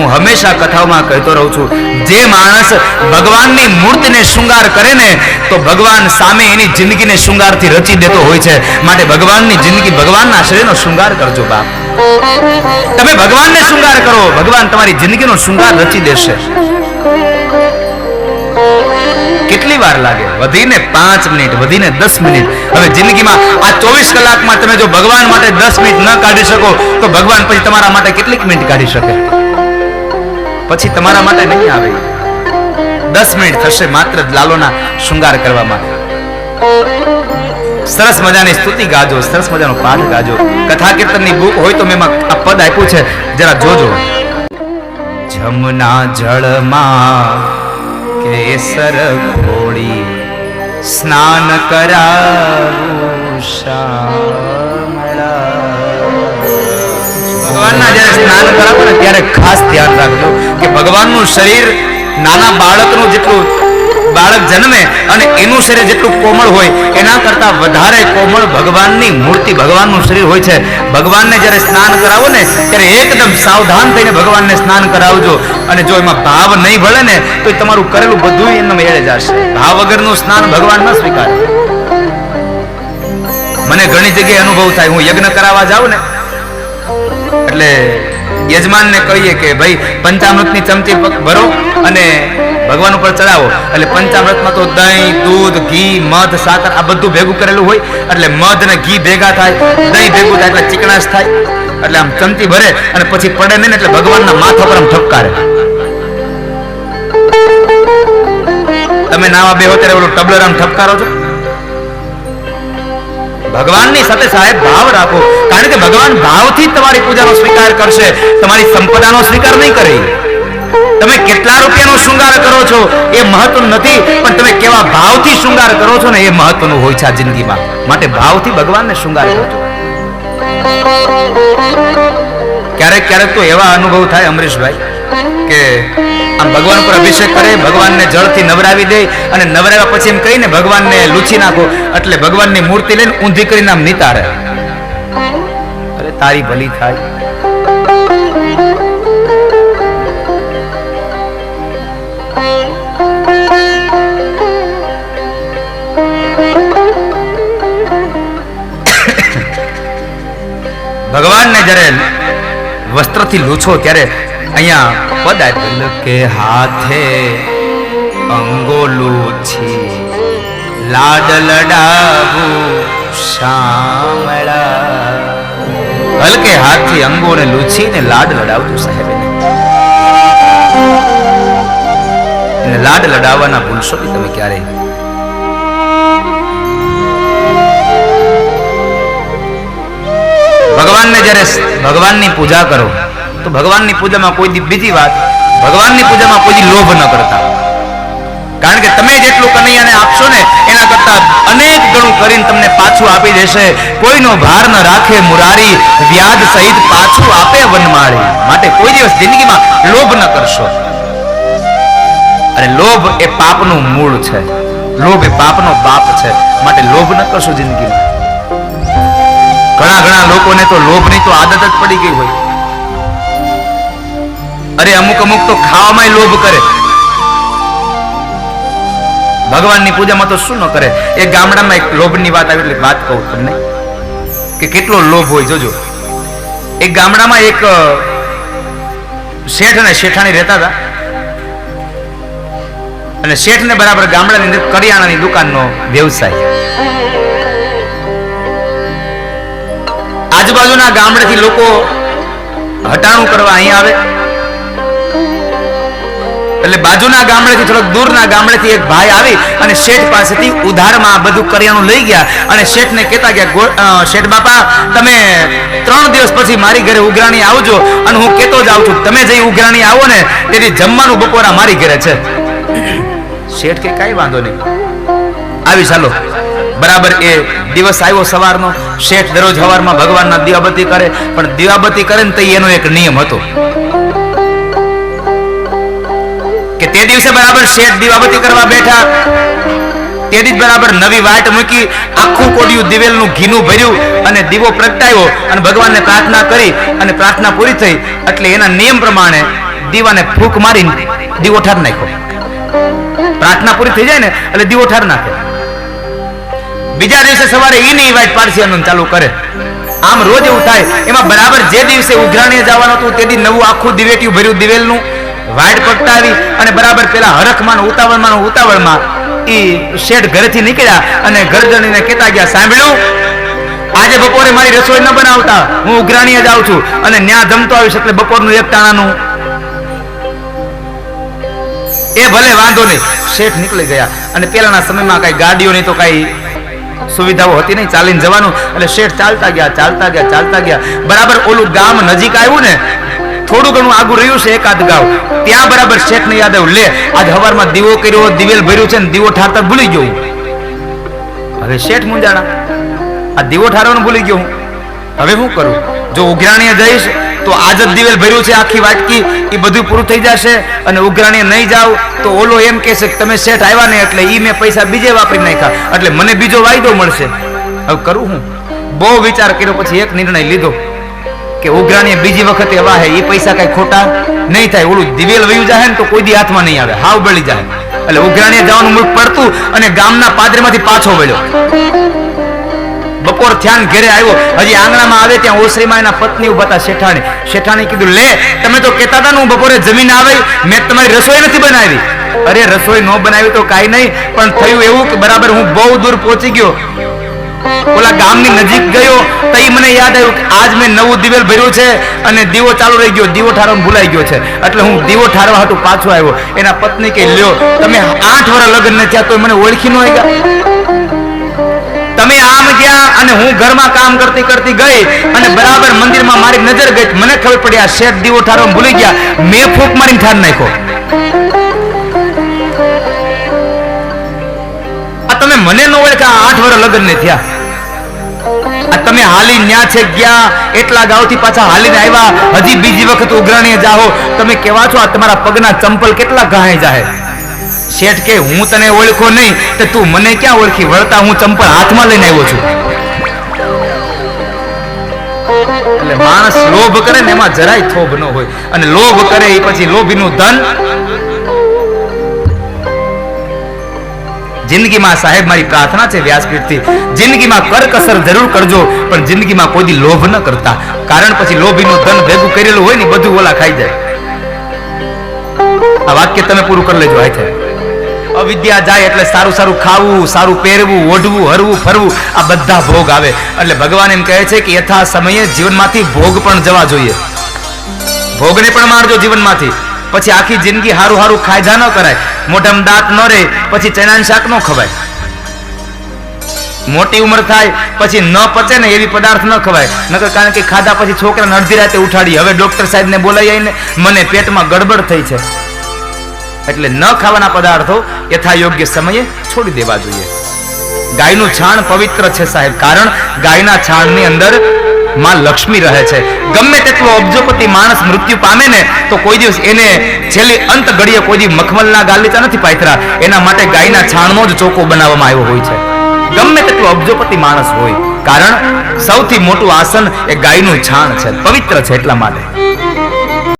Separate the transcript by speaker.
Speaker 1: હું હંમેશા કથાઓમાં કહેતો રહું છું, જે માણસ ભગવાનની મૂર્તિને શૃંગાર કરે ને, તો ભગવાન સામે એની જિંદગીને શૃંગારથી રચી દેતો હોય છે. માટે ભગવાનની જિંદગી ભગવાનના શરીરનો શૃંગાર કરજો બાપ. તમે ભગવાનને શૃંગાર કરો, ભગવાન તમારી જિંદગીનો શૃંગાર રચી દેશે. કેટલી વાર લાગે? વધીને પાંચ મિનિટ, વધીને દસ મિનિટ. હવે જિંદગીમાં આ ચોવીસ કલાકમાં તમે જો ભગવાન માટે દસ મિનિટ ન કાઢી શકો, તો ભગવાન પછી તમારા માટે કેટલીક મિનિટ કાઢી શકે? પછી તમારા માટે નહીં આવે. દસ મિનિટ થશે માત્ર લાલોના શૃંગાર કરવામાં. સરસ મજાની સ્તુતિ ગાજો, સરસ મજાનો પાઠ ગાજો. કથા કીર્તનની બુક હોય તો મેં આ પદ આપ્યું છે, જરા જોજો. જમના જળમાં કેસર ઘોડી સ્નાન કરાવું શામળા ભગવાનના જ્યારે સ્નાન કરાવો ને ત્યારે ખાસ ધ્યાન રાખજો કે ભગવાનનું શરીર નાના બાળકનું જેટલું બાળક જન્મે અને એનું શરીર જેટલું કોમળ હોય, એના કરતાં વધારે કોમળ ભગવાનની મૂર્તિ, ભગવાનનું શરીર હોય છે. ભગવાનને જ્યારે સ્નાન કરાવો ને, ત્યારે એકદમ સાવધાન થઈને ભગવાનને સ્નાન કરાવજો. અને જો એમાં ભાવ નહીં ભળે ને, તો તમારું કરેલું બધું એમને મેળે જશે. ભાવ વગરનું સ્નાન ભગવાન ન સ્વીકારે. મને ઘણી જગ્યાએ અનુભવ થાય, હું યજ્ઞ કરાવવા જાઉં ને એટલે યજમાનને કહીએ કે ભાઈ, પંચામૃતની ચમચી ભરો અને ભગવાન ઉપર ચડાવો. એટલે પંચામૃતમાં તો દહીં, દૂધ, ઘી, મધ, સાકર આ બધું ભેગું કરેલું હોય. એટલે મધ ને ઘી ભેગા થાય, દહીં ભેગું થાય, એટલે ચીકણાશ થાય. એટલે આમ ચમચી ભરે અને પછી પડે નહીં એટલે એટલે ભગવાનના માથા પર આમ ઠપકારે. તમે નાવા બે ત્યારે ઓલું ટબલર આમ ઠપકારો છો? ભગવાનની સાથે સાહેબ ભાવ રાખો. કારણ કે ભગવાન ભાવથી તમારી પૂજાનો સ્વીકાર કરશે. તમારી સંપદાનો સ્વીકાર નહીં કરે. તમે કેટલા રૂપિયાનો શૃંગાર કરો છો એ મહત્વનું નથી, પણ તમે કેવા ભાવથી શૃંગાર કરો છો ને એ મહત્વનું હોય છે આ જિંદગીમાં. માટે ભાવથી ભગવાનને શૃંગાર કરજો ક્યારેક ક્યારેક તો એવા અનુભવ થાય અમરીશભાઈ, કે આમ ભગવાન ઉપર અભિષેક કરે, ભગવાનને જળથી નવરાવી દે અને નવરાવ્યા પછી એમ કહીને ભગવાનને લૂછી નાખો. એટલે ભગવાનની મૂર્તિ લઈને ઊંધી કરીને આમ નિતારે. અરે, તારી ભલી થાય. ભગવાનને જ્યારે વસ્ત્રથી લૂછો ત્યારે અહીંયા પદ આપેલું કે હાથે અંગોલું છે. લાડ લડાવું શામળા. હલકે હાથથી અંગોને લૂછીને લાડ લડાવતું સાહેબ એને. લાડ લડાવવાના ભૂલશો કે તમે ક્યારેય. ભગવાનને જ્યારે ભગવાનની પૂજા કરો તો ભગવાનની પૂજામાં કોઈ બીજી વાત, ભગવાનની પૂજામાં કોઈ લોભ ન કરતા. કારણ કે તમે જેટલું કનૈયાને આપશો ને, એના કરતા અનેક ગણું કરીને તમને પાછું આપી દેશે. કોઈનો ભાર ન રાખે મુરારી, વ્યાજ સહિત પાછું આપે વનમાળી. માટે કોઈ દિવસ જિંદગીમાં લોભ ન કરશો. અને લોભ એ પાપનું મૂળ છે. લોભ એ પાપનો બાપ છે. માટે લોભ ન કરશો જિંદગીમાં. ઘણા ઘણા લોકોને તો લોભની તો આદત જ પડી ગઈ હોય. અરે, અમુક અમુક તો ખાવામાં લોભ કરે. ભગવાનની પૂજામાં તો શું ન કરે? એ ગામડામાં એક લોભની વાત આવી એટલે વાત કહું તમને. કે કેટલો લોભ હોય, જોજો. એક ગામડામાં એક શેઠ અને શેઠાણી રહેતા હતા. અને શેઠને બરાબર ગામડાની અંદર કરિયાણાની દુકાનનો વ્યવસાય. આજુબાજુના ગામડેથી લોકો હટાણું કરવા અહીં આવે. એટલે બાજુના ગામડેથી થોડોક દૂરના ગામડેથી એક ભાઈ આવી અને શેઠ પાસેથી ઉધારમાં બધું કરિયાણું લઈ ગયા. અને શેઠને કહેતા ગયા, "ગો- શેઠ બાપા, તમે ત્રણ દિવસ પછી મારી ઘરે ઉઘરાણી આવજો અને હું કહેતો જ આવું છું. તમે જઈ ઉઘરાણી આવો ને તેથી જમવાનું બપોરા મારી ઘરે છે. શેઠ કે, કઈ વાંધો નહીં. આવી ચાલો. બરાબર, એ દિવસ આવ્યો સવારનો. શેઠ દરરોજ સવારમાં ભગવાનના દીવાબત્તી કરે, પણ દીવાબત્તી કરે ને તો એનો એક નિયમ હતો. તે દિવસે બરાબર શેઠ દીવાબતી કરવા બેઠા. તેથી જ બરાબર નવી વાટ મૂકી આખું કોડિયું દિવેલનું ઘીનું ભર્યું અને દીવો પ્રગટાવ્યો અને ભગવાનને પ્રાર્થના કરી અને પ્રાર્થના પૂરી થઈ એટલે એના નિયમ પ્રમાણે દીવાને ફૂંક મારીને દીવો ઠાર નાખ્યો. પ્રાર્થના પૂરી થઈ જાય ને એટલે દીવો ઠાર નાખે. બીજા દિવસે સવારે ઈની વાટ પારસી આનંદ ચાલુ કરે. આમ રોજ એવું થાય, એમાં બરાબર જે દિવસે ઉઘરાણીએ જવાનું હતું તે દિવસ નવું આખું દિવેટિયું ભર્યું દિવેલનું. વાઈટ પગટાવી અને બરાબર પેલા હરખમાં ઉતાવળમાં ઉતાવળમાં એ શેઠ ઘરેથી નીકળ્યા અને ગરદણીને કહેતા ગયા, સાંભળ્યું? આજે બપોરે મારી રસોઈ ન બનાવતા. હું ઉઘરાણી જ આવું છું અને ન્યા જમતો આવીશ એટલે બપોરનું એક ટાણાનું. એ ભલે વાંધો નહીં. શેઠ નીકળી ગયા અને પેલાના સમયમાં કઈ ગાડીઓની તો કઈ સુવિધાઓ હતી નહીં. ચાલીને જવાનું. એટલે શેઠ ચાલતા ગયા ચાલતા ગયા ચાલતા ગયા. બરાબર ઓલું ગામ નજીક આવ્યું ને થોડું ઘણું આગું રહ્યું છે એકાદ ગાવ. ત્યાં બરાબર શેખ ને યાદ લે, આજ હવારમાં દીવો કર્યો, દિવેલ ભર્યું છે ને દીવો ઠારતા ભૂલી ગયો હવે શેઠ મુંજાણા, આ દીવો ઠારવાનું ભૂલી ગયો હું. હવે શું કરું? જો ઉઘરાણીએ જઈશ, તો આજ જ દિવેલ ભર્યું છે, આખી વાટકી, એ બધું પૂરું થઈ જશે અને ઉઘરાણીએ નહીં જાવ, તો ઓલો એમ કહેશે કે તમે શેઠ આવ્યા ને એટલે એ મેં પૈસા બીજે વાપરી નાખ્યા, એટલે મને બીજો વાયદો મળશે. હવે કરું હું. બહુ વિચાર કર્યો, પછી એક નિર્ણય લીધો. કે ઉઘરાણીએ બીજી વખતે વાહે એ પૈસા કઈ ખોટા નહીં થાય. ઓલું દિવેલ વયું જાય ને તો કોઈ દી હાથમાં નહીં આવે. હાવ બળી જાય એટલે ઉઘરાણીએ જવાનું મૂળ પડતું અને ગામના પાદરેમાંથી પાછો વળ્યો. બપોર થયાન ઘરે આવ્યો. હજી આંગણામાં આવે ત્યાં ઓસરીમાં એના પત્ની ઊભા હતા, શેઠાણી. શેઠાણી કીધું, લે, તમે તો કહેતા હતા ને હું બપોરે જમીન આવી મેં તમારી રસોઈ નથી બનાવી. અરે, રસોઈ ન બનાવી તો કાંઈ નહીં, પણ થયું એવું કે બરાબર હું બહુ દૂર પહોંચી ગયો. ઓલા ગામની નજીક ગયો તો મને યાદ આવ્યું કે આજ મેં નવું દિવેલ ભર્યું છે અને દીવો ચાલુ રહી ગયો, દીવો ઠારવાનું ભૂલાઈ ગયો છે. એટલે હું દીવો ઠારવા હતું પાછો આવ્યો. એના પત્ની કે લ્યો, તમે આઠ વર્ષ લગ્ન ને થયા તો મને ઓળખી ન તમે આમ ગયા અને હું ઘરમાં કામ કરતી કરતી ગઈ અને બરાબર મંદિરમાં મારી નજર ગઈ મને ખબર પડી આ શેઠ દીવો ઠારવા ભૂલી ગયા. મેં ફૂંક મારીને ઠાર નાખ્યો. મને ન ઓળખ્યા આ આઠ વર્ષ લગ્ન ને થયા તમે હાલી ન્યા છે ગયા, એટલા ગાવથી પાછા હાલીને આવ્યા. હજી બીજી વખત ઉઘરાણીએ જાઓ. તમે કેવા છો? આ તમારા પગના ચંપલ કેટલા ઘાય જાહે? શેઠ કે હું તને ઓળખો નહીં, તો તું મને ક્યાં ઓળખી? વળતા હું ચંપલ હાથમાં લઈને આવ્યો છું. એટલે માણસ લોભ કરે ને એમાં જરાય થોભ ન હોય. અને લોભ કરે એ પછી લોભીનું ધન જિંદગીમાં સાહેબ મારી પ્રાર્થના છે વ્યાસપીઠથી. જિંદગીમાં કરકસર જરૂર કરજો, પણ જિંદગીમાં કોઈ લોભ ન કરતા. કારણ પછી લોભીનું ધન ભેગું કરેલું હોય ને બધું ઓલા ખાઈ જાય. આ વાક્ય તમે પૂરું કરી લેજો હાથે. અવિદ્યા જાય એટલે સારું સારું ખાવું, સારું પહેરવું, ઓઢવું, હરવું, ફરવું, આ બધા ભોગ આવે. એટલે ભગવાન એમ કહે છે કે યથા સમયે જીવનમાંથી ભોગ પણ જવા જોઈએ. ભોગને પણ મારજો જીવનમાંથી. પછી આખી જિંદગી હારું હારું ખાયજા ન કરાય. મોઢામાં દાંત ન રહે, પછી ચણાનું શાક ન ખવાય. મોટી ઉંમર થાય, પછી ન પચે ને એવી પદાર્થ ન ખવાય. નકર કારણ કે ખાધા પછી છોકરાને અડધી રાતે ઉઠાડી. હવે ડોક્ટર સાહેબને બોલાઈ આવીને મને પેટમાં ગડબડ થઈ છે. એટલે ન ખાવાના પદાર્થો યથા યોગ્ય સમયે છોડી દેવા જોઈએ. ગાયનું છાણ પવિત્ર છે સાહેબ. કારણ ગાયના છાણની અંદર માં લક્ષ્મી રહે છે. ગમે તેટલો અબજોપતિ માણસ મૃત્યુ પામે ને, તો કોઈ દિવસ એને છેલ્લી અંત ઘડીએ કોઈ દી મખમલના ગાલીચા નથી પાથરા. એના માટે ગાયના છાણનો જ ચોકો બનાવવામાં આવ્યો હોય છે. ગમે તેટલો અબજોપતિ માણસ હોય. કારણ સૌથી મોટું આસન એ ગાયનું છાણ છે, પવિત્ર છે એટલા માટે.